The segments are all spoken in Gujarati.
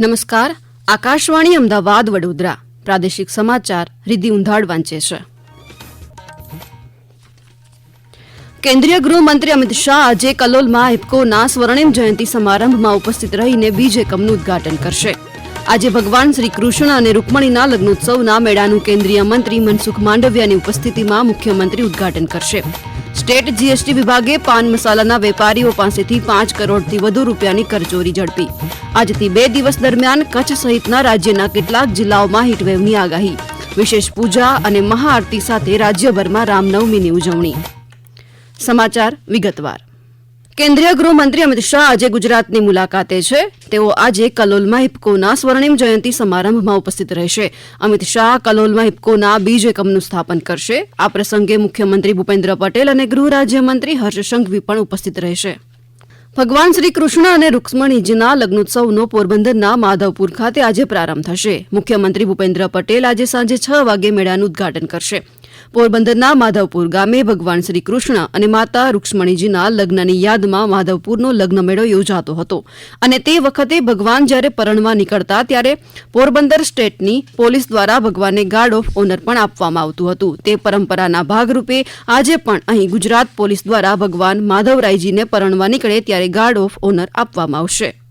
નમસ્કાર. આકાશવાણી અમદાવાદ, વડોદરા. પ્રાદેશિક સમાચાર રિદ્ધિ ઉંધાડ વાંચે છે. કેન્દ્રીય ગૃહમંત્રી અમિત શાહ આજે કલોલમાં ઇફકોના સ્વર્ણિમ જયંતિ સમારંભમાં ઉપસ્થિત રહીને બીજ એકમનું ઉદ્ઘાટન કરશે. આજે ભગવાન શ્રી કૃષ્ણ અને રૂકમણીના લગ્નોત્સવના મેળાનું કેન્દ્રીય મંત્રી મનસુખ માંડવિયાની ઉપસ્થિતિમાં મુખ્યમંત્રી ઉદ્ઘાટન કરશે. સ્ટેટ જીએસટી વિભાગે પાન મસાલાના વેપારીઓ પાસેથી પાંચ કરોડથી વધુ રૂપિયાની કરચોરી ઝડપી. આજથી બે દિવસ દરમિયાન કચ્છ સહિતના રાજ્યના કેટલાક જિલ્લાઓમાં હીટવેવની આગાહી. વિશેષ પૂજા અને મહાઆરતી સાથે રાજ્યભરમાં રામનવમીની ઉજવણી. સમાચાર વિગતવાર. કેન્દ્રીય ગૃહમંત્રી અમિત શાહ આજે ગુજરાતની મુલાકાતે છે. તેઓ આજે કલોલમાં ઇફકોના સ્વર્ણિમ જયંતિ સમારંભમાં ઉપસ્થિત રહેશે. અમિત શાહ કલોલમાં ઇફકોના બીજ એકમનું સ્થાપન કરશે. આ પ્રસંગે મુખ્યમંત્રી ભૂપેન્દ્ર પટેલ અને ગૃહ રાજ્યમંત્રી હર્ષ સંઘવી પણ ઉપસ્થિત રહેશે. ભગવાન શ્રી કૃષ્ણ અને રૂક્ષ્મણીજીના લગ્નોત્સવનો પોરબંદરના માધવપુર ખાતે આજે પ્રારંભ થશે. મુખ્યમંત્રી ભૂપેન્દ્ર પટેલ આજે સાંજે છ વાગે મેળાનું ઉદ્ઘાટન કરશે. પોરબંદરના માધવપુર ગામે ભગવાન શ્રી કૃષ્ણ અને માતા રૂક્ષ્મણીજીના લગ્નની યાદમાં માધવપુરનો લગ્ન મેળો યોજાતો હતો. અને તે વખતે ભગવાન જ્યારે પરણવા નીકળતા ત્યારે પોરબંદર સ્ટેટની પોલીસ દ્વારા ભગવાનને ગાર્ડ ઓફ ઓનર પણ આપવામાં આવતું હતું. તે પરંપરાના ભાગરૂપે આજે પણ અહીં ગુજરાત પોલીસ દ્વારા ભગવાન માધવરાયજીને પરણવા નીકળે ત્યારે ગાર્ડ ઓફ ઓનર આપવામાં આવશે.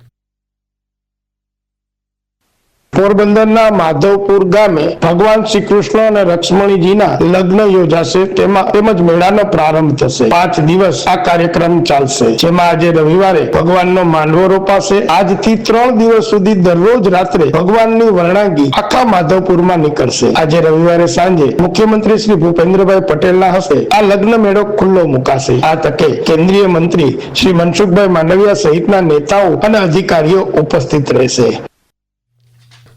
પોરબંદરના માધવપુર ગામે ભગવાન શ્રી કૃષ્ણ અને લક્ષ્મણીજીના લગ્ન યોજાશે. તેમાં તેમજ મેળાનો પ્રારંભ થશે. પાંચ દિવસ આ કાર્યક્રમ ચાલશે. જેમાં આજે રવિવારે ભગવાનનો માંડવો રોપાશે. આજથી ત્રણ દિવસ સુધી દરરોજ રાત્રે ભગવાનની વર્ણાંગી આખા માધવપુરમાં નીકળશે. આજે રવિવારે સાંજે મુખ્યમંત્રી શ્રી ભૂપેન્દ્રભાઈ પટેલના હસ્તે આ લગ્ન મેળો ખુલ્લો મુકાશે. આ તકે કેન્દ્રીય મંત્રી શ્રી મનસુખભાઈ માંડવિયા સહિતના નેતાઓ અને અધિકારીઓ ઉપસ્થિત રહેશે.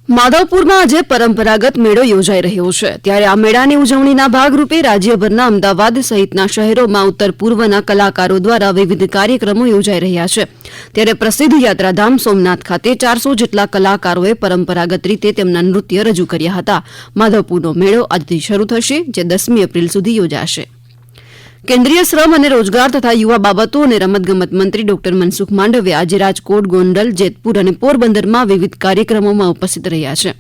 માધવપુરમાં આજે પરંપરાગત મેળો યોજાઈ રહ્યો છે. ત્યારે આ મેળાની ઉજવણીના ભાગરૂપે રાજ્યભરના અમદાવાદ સહિતના શહેરોમાં ઉત્તર પૂર્વના કલાકારો દ્વારા વિવિધ કાર્યક્રમો યોજાઈ રહ્યા છે. ત્યારે પ્રસિદ્ધ યાત્રાધામ સોમનાથ ખાતે ચારસો જેટલા કલાકારોએ પરંપરાગત રીતે તેમના નૃત્ય રજૂ કર્યા હતા. માધવપુરનો મેળો આજથી શરૂ થશે, જે દસમી એપ્રિલ સુધી યોજાશે. કેન્દ્રીય શ્રમ અને રોજગાર તથા યુવા બાબતો અને રમતગમત મંત્રી ડોક્ટર મનસુખ માંડવિયા આજે રાજકોટ, ગોંડલ, જેતપુર અને પોરબંદરમાં વિવિધ કાર્યક્રમોમાં ઉપસ્થિત રહ્યા છે.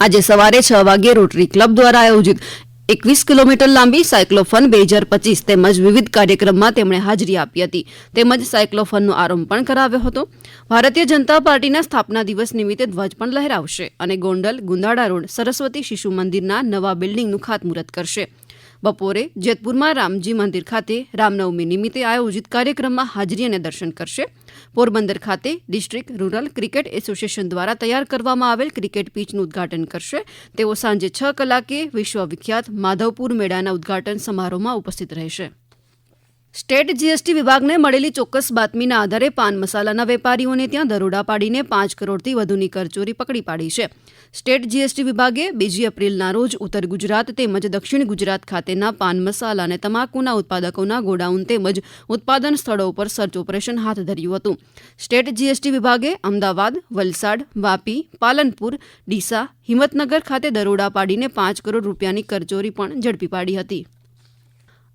આજે સવારે છ વાગે રોટરી ક્લબ દ્વારા આયોજિત એકવીસ કિલોમીટર લાંબી સાયક્લોફન બે હજાર પચીસ તેમજ વિવિધ કાર્યક્રમમાં તેમણે હાજરી આપી હતી. તેમજ સાયક્લોફનનો આરંભ પણ કરાવ્યો હતો. ભારતીય જનતા પાર્ટીના સ્થાપના દિવસ નિમિત્તે ધ્વજ પણ લહેરાવશે અને ગોંડલ, ગુંદાળા રોડ, સરસ્વતી શિશુ મંદિરના નવા બિલ્ડિંગનું ખાતમુહૂર્ત કરશે. બપોરે જેતપુરમાં રામજી મંદિર ખાતે રામનવમી નિમિત્તે આયોજિત કાર્યક્રમમાં હાજરી અને દર્શન કરશે. પોરબંદર ખાતે ડિસ્ટ્રિક્ટ રૂરલ ક્રિકેટ એસોસિએશન દ્વારા તૈયાર કરવામાં આવેલ ક્રિકેટ પીચનું ઉદ્ઘાટન કરશે. તેઓ સાંજે છ કલાકે વિશ્વવિખ્યાત માધવપુર મેળાના ઉદ્ઘાટન સમારોહમાં ઉપસ્થિત રહેશે. સ્ટેટ જીએસટી વિભાગને મળેલી ચોક્કસ બાતમીના આધારે પાન મસાલાના વેપારીઓને ત્યાં દરોડા પાડીને પાંચ કરોડથી વધુની કરચોરી પકડી પાડી છે. સ્ટેટ જીએસટી વિભાગે બીજી એપ્રિલના રોજ ઉત્તર ગુજરાત તેમજ દક્ષિણ ગુજરાત ખાતેના પાન મસાલા અને તમાકુના ઉત્પાદકોના ગોડાઉન તેમજ ઉત્પાદન સ્થળો ઉપર સર્ચ ઓપરેશન હાથ ધર્યું હતું. સ્ટેટ જીએસટી વિભાગે અમદાવાદ, વલસાડ, વાપી, પાલનપુર, ડીસા, હિંમતનગર ખાતે દરોડા પાડીને પાંચ કરોડ રૂપિયાની કરચોરી પણ ઝડપી પાડી હતી.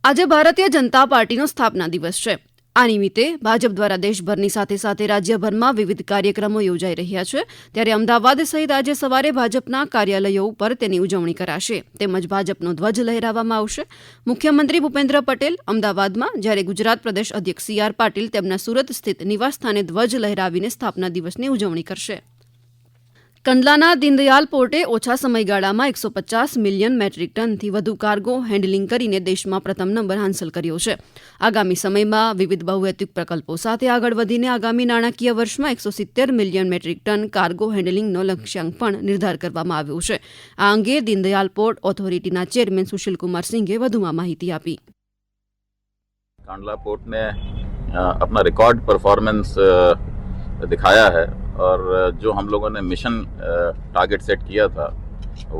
આજે ભારતીય જનતા પાર્ટીનો સ્થાપના દિવસ છે. આ નિમિત્તે ભાજપ દ્વારા દેશભરની સાથે સાથે રાજ્યભરમાં વિવિધ કાર્યક્રમો યોજાઈ રહ્યા છે. ત્યારે અમદાવાદ સહિત આજે સવારે ભાજપના કાર્યાલયો ઉપર તેની ઉજવણી કરાશે. તેમજ ભાજપનો ધ્વજ લહેરાવવામાં આવશે. મુખ્યમંત્રી ભૂપેન્દ્ર પટેલ અમદાવાદમાં જ્યારે ગુજરાત પ્રદેશ અધ્યક્ષ સી આર પાટીલ તેમના સુરત સ્થિત નિવાસસ્થાને ધ્વજ લહેરાવીને સ્થાપના દિવસની ઉજવણી કરશે. કંડલાના દીનદયાલ પોર્ટે ઓછા સમયગાળામાં એકસો પચાસ મિલિયન મેટ્રિક ટનથી વધુ કાર્ગો હેન્ડલિંગ કરીને દેશમાં પ્રથમ નંબર હાંસલ કર્યો છે આગામી સમયમાં વિવિધ બહુહેતુક પ્રકલ્પો સાથે આગળ વધીને આગામી નાણાકીય વર્ષમાં એકસો સિત્તેર મિલિયન મેટ્રિક ટન કાર્ગો હેન્ડલિંગનો લક્ષ્યાંક પણ નિર્ધાર કરવામાં આવ્યો છે આ અંગે દીનદયાલ પોર્ટ ઓથોરિટીના ચેરમેન સુશીલકુમાર સિંઘે વધુમાં માહિતી આપી कांडला पोर्ट ने अ, अपना रिकॉर्ड परफॉर्मेंस अ, दिखाया है और जो हम लोगों ने मिशन टारगेट सेट किया था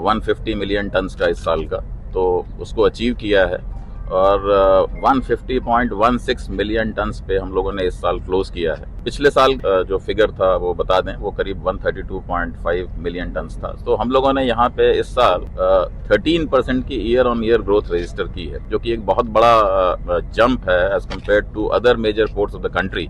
150 मिलियन टन्स का इस साल का तो उसको अचीव किया है। और अ, 150.16 मिलियन टन्स पे हम लोगों ने इस साल क्लोज किया है। पिछले साल जो फिगर था वो बता दें वो करीब 132.5 मिलियन टन्स था। तो हम लोगों ने यहाँ पे इस साल थर्टीन परसेंट की year on year growth register की है जो कि एक बहुत बड़ा जंप है as compared to other major ports of the country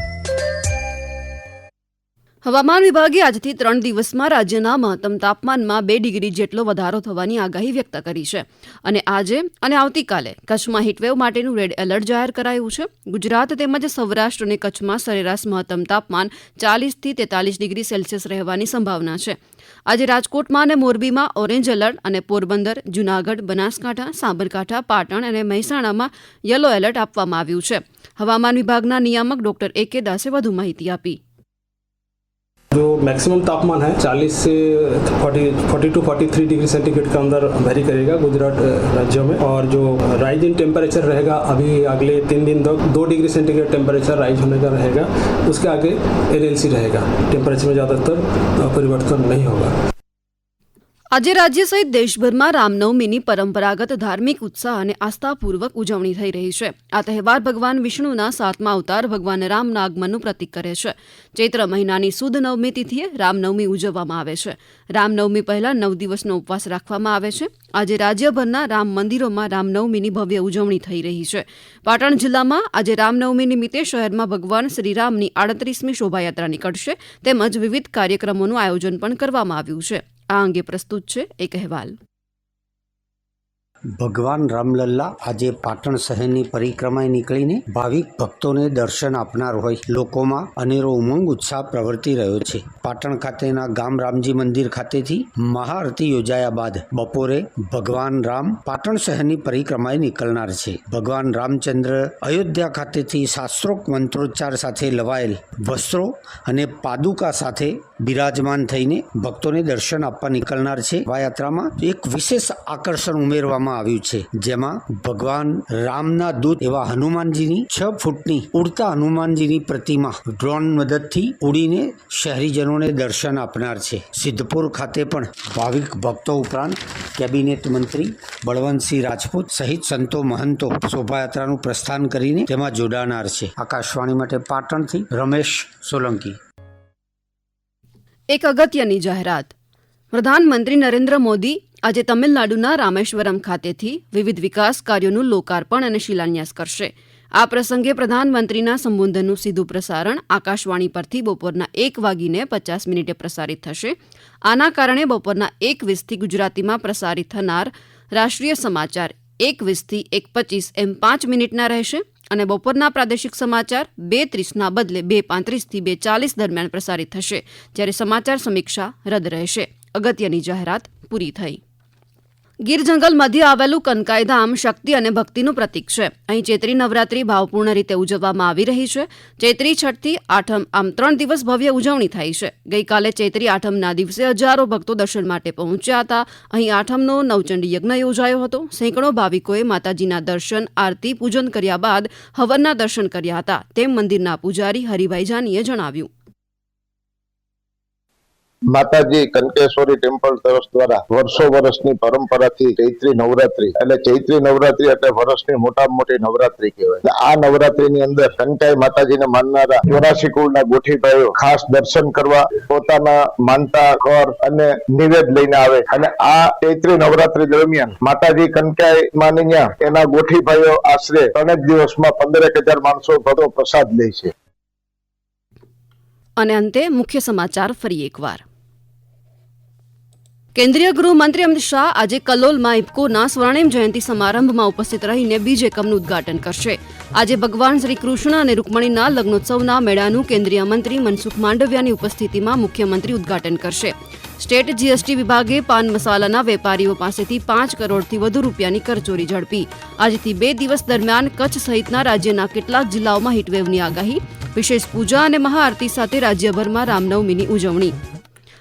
હવામાન વિભાગે આજથી ત્રણ દિવસમાં રાજ્યના મહત્તમ તાપમાનમાં બે ડિગ્રી જેટલો વધારો થવાની આગાહી વ્યક્ત કરી છે. અને આજે અને આવતીકાલે કચ્છમાં હીટવેવ માટેનું રેડ એલર્ટ જાહેર કરાયું છે. ગુજરાત તેમજ સૌરાષ્ટ્ર અને કચ્છમાં સરેરાશ મહત્તમ તાપમાન ચાલીસથી તેતાલીસ ડિગ્રી સેલ્સિયસ રહેવાની સંભાવના છે. આજે રાજકોટમાં અને મોરબીમાં ઓરેન્જ એલર્ટ અને પોરબંદર, જૂનાગઢ, બનાસકાંઠા, સાબરકાંઠા, પાટણ અને મહેસાણામાં યલો એલર્ટ આપવામાં આવ્યું છે. હવામાન વિભાગના નિયામક ડોક્ટર એ કે દાસે વધુ માહિતી આપી. जो मैक्सिमम तापमान है 40 से 40 40 टू 43 डिग्री सेंटीग्रेड के अंदर वेरी करेगा गुजरात राज्यों में। और जो राइज इन टेम्परेचर रहेगा, अभी अगले तीन दिन तक दो डिग्री सेंटीग्रेड टेम्परेचर राइज होने का रहेगा। उसके आगे एलएलसी रहेगा। टेम्परेचर में ज़्यादातर परिवर्तन नहीं होगा। આજે રાજ્ય સહિત દેશભરમાં રામનવમીની પરંપરાગત ધાર્મિક ઉત્સાહ અને આસ્થાપૂર્વક ઉજવણી થઈ રહી છે. આ તહેવાર ભગવાન વિષ્ણુના સાતમા અવતાર ભગવાન રામના આગમનનું પ્રતીક કરે છે. ચૈત્ર મહિનાની સુદ નવમી તિથિએ રામનવમી ઉજવવામાં આવે છે. રામનવમી પહેલા નવ દિવસનો ઉપવાસ રાખવામાં આવે છે. આજે રાજ્યભરના રામ મંદિરોમાં રામનવમીની ભવ્ય ઉજવણી થઈ રહી છે. પાટણ જિલ્લામાં આજે રામનવમી નિમિત્તે શહેરમાં ભગવાન શ્રીરામની આડત્રીસમી શોભાયાત્રા નીકળશે. તેમજ વિવિધ કાર્યક્રમોનું આયોજન પણ કરવામાં આવ્યું છે. આ અંગે પ્રસ્તુત છે એક અહેવાલ ભગવાન રામલલ્લા આજે પાટણ શહેરની પરિક્રમાએ નીકળીને ભાવિક ભક્તોને દર્શન આપનાર હોય. લોકોમાં અનેરો ઉમંગ, ઉત્સાહ પ્રવર્તી રહ્યો છે. પાટણ ખાતેના ગામ રામજી મંદિર ખાતેથી મહાઆરતી યોજાયા બાદ બપોરે ભગવાન રામ પાટણ શહેરની પરિક્રમાએ નીકળનાર છે. ભગવાન રામચંદ્ર અયોધ્યા ખાતેથી શાસ્ત્રોક્ત મંત્રોચ્ચાર સાથે લવાયેલ વસ્ત્રો અને પાદુકા સાથે બિરાજમાન થઈને ભક્તોને દર્શન આપવા નીકળનાર છે. શોભાયાત્રામાં એક વિશેષ આકર્ષણ ઉમેરવામાં આવ્યું છે. જેમાં ભગવાન રામના દૂત એવા હનુમાનજીની છ ફૂટની ઉડતા હનુમાનજીની પ્રતિમા ડ્રોન મદદથી ઉડીને શહેરીજનોને દર્શન આપનાર છે. સિદ્ધપુર ખાતે પણ ભાવિક ભક્તો ઉપરાંત કેબિનેટ મંત્રી બળવંતસિંહ રાજપૂત સહિત સંતો મહંતો શોભાયાત્રાનું પ્રસ્થાન કરીને તેમાં જોડાનાર છે. આકાશવાણી માટે પાટણથી રમેશ સોલંકી. એક અગત્યની જાહેરાત. પ્રધાનમંત્રી નરેન્દ્ર મોદી આજે તમિલનાડુના રામેશ્વરમ ખાતેથી વિવિધ વિકાસ કાર્યોનું લોકાર્પણ અને શિલાન્યાસ કરશે. આ પ્રસંગે પ્રધાનમંત્રીના સંબોધનનું સીધું પ્રસારણ આકાશવાણી પરથી બપોરના એક વાગીને પચાસ મિનિટે પ્રસારિત થશે. આના કારણે બપોરના એક વીસથી ગુજરાતીમાં પ્રસારિત થનાર રાષ્ટ્રીય સમાચાર એક વીસથી એક પચીસ એમ પાંચ મિનિટના રહેશે અને બપોરના પ્રાદેશિક સમાચાર બે ત્રીસના બદલે બે પાંત્રીસથી બે ચાલીસ દરમિયાન પ્રસારિત થશે, જ્યારે સમાચાર સમીક્ષા રદ રહેશે. અગત્યની જાહેરાત પૂરી થઈ. ગીર જંગલ મધ્ય આવેલું કનકાઈ ધામ શક્તિ અને ભક્તિનું પ્રતીક છે. અહીં ચૈત્રી નવરાત્રી ભાવપૂર્ણ રીતે ઉજવવામાં આવી રહી છે. ચૈત્રી છઠથી આઠમ આમ ત્રણ દિવસ ભવ્ય ઉજવણી થઈ છે. ગઈકાલે ચૈત્રી આઠમના દિવસે હજારો ભક્તો દર્શન માટે પહોંચ્યા હતા. અહીં આઠમનો નવચંડી યજ્ઞ યોજાયો હતો. સેંકડો ભાવિકોએ માતાજીના દર્શન, આરતી, પૂજન કર્યા બાદ હવનના દર્શન કર્યા હતા. તેમ મંદિરના પૂજારી હરિભાઈ જાનીએ જણાવ્યું. માતાજી કનકેશ્વરી ટેમ્પલ ટ્રસ્ટ દ્વારા વર્ષો વર્ષની પરંપરાથી ચૈત્રી નવરાત્રી એટલે ચૈત્રી નવરાત્રી એટલે વર્ષની મોટામાં મોટી નવરાત્રી કહેવાય. આ નવરાત્રીની અંદર કનકાઈ માતાજીને માનનારા ચોરાસી કુળના ગોઠીભાઈઓ ખાસ દર્શન કરવા પોતાના માનતા, ઘર અને નિવેદ લઈને આવે. અને આ ચૈત્રી નવરાત્રી દરમિયાન માતાજી કનકાઈ માનીયા એના ગોઠીભાઈઓ આશરે ત્રણેક દિવસમાં પંદરેક હજાર માણસો ભક્તો પ્રસાદ લે છે. અને અંતે મુખ્ય સમાચાર ફરી એકવાર. કેન્દ્રીય ગૃહમંત્રી અમિત શાહ આજે કલોલમાં ઇફકોના સ્વર્ણિમ જયંતિ સમારંભમાં ઉપસ્થિત રહીને બીજ એકમનું ઉદઘાટન કરશે. આજે ભગવાન શ્રી કૃષ્ણ અને રૂકમણીના લગ્નોત્સવના મેળાનું કેન્દ્રીય મંત્રી મનસુખ માંડવિયાની ઉપસ્થિતિમાં મુખ્યમંત્રી ઉદઘાટન કરશે. સ્ટેટ જીએસટી વિભાગે પાન મસાલાના વેપારીઓ પાસેથી પાંચ કરોડથી વધુ રૂપિયાની કરચોરી ઝડપી. આજથી બે દિવસ દરમિયાન કચ્છ સહિતના રાજ્યના કેટલાક જિલ્લાઓમાં હીટવેવની આગાહી. વિશેષ પૂજા અને મહાઆરતી સાથે રાજ્યભરમાં રામનવમીની ઉજવણી.